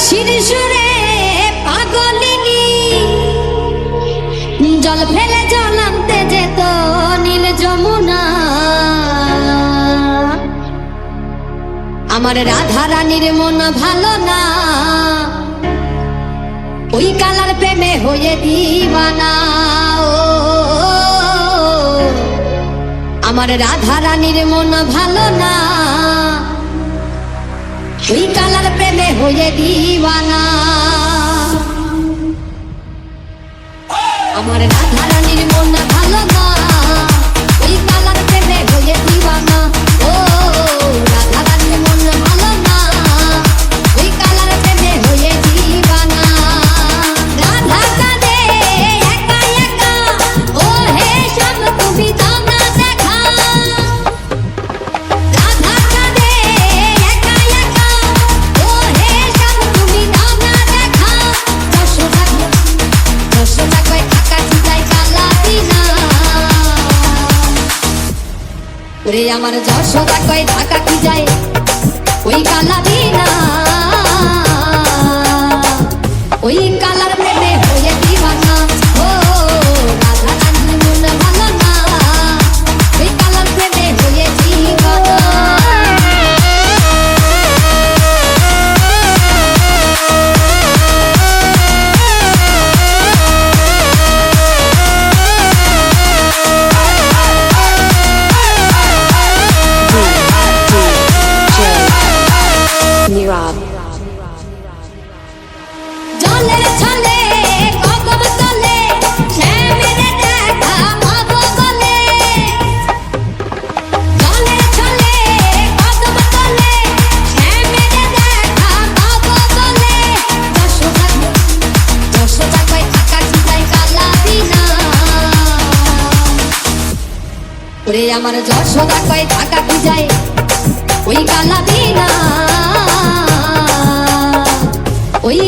হাসির সুরে পাগলিনী জল ফেলে জল যেত নীল যমুনা। আমার রাধা রানীর মন ভালো না। ওই কালার প্রেমে হয়ে দিবানা। আমার রাধা রানীর মন ভালো না। ওই কালার প্রেমে হয়ে দিবানা আমার রাধারানীর মন ভালো না ওরে আমার যশোদা কয় ঢাকা কি যায়? ওরে আমার যশোদা কয় টাকা কি যায়? ওই কালা দিনা ওই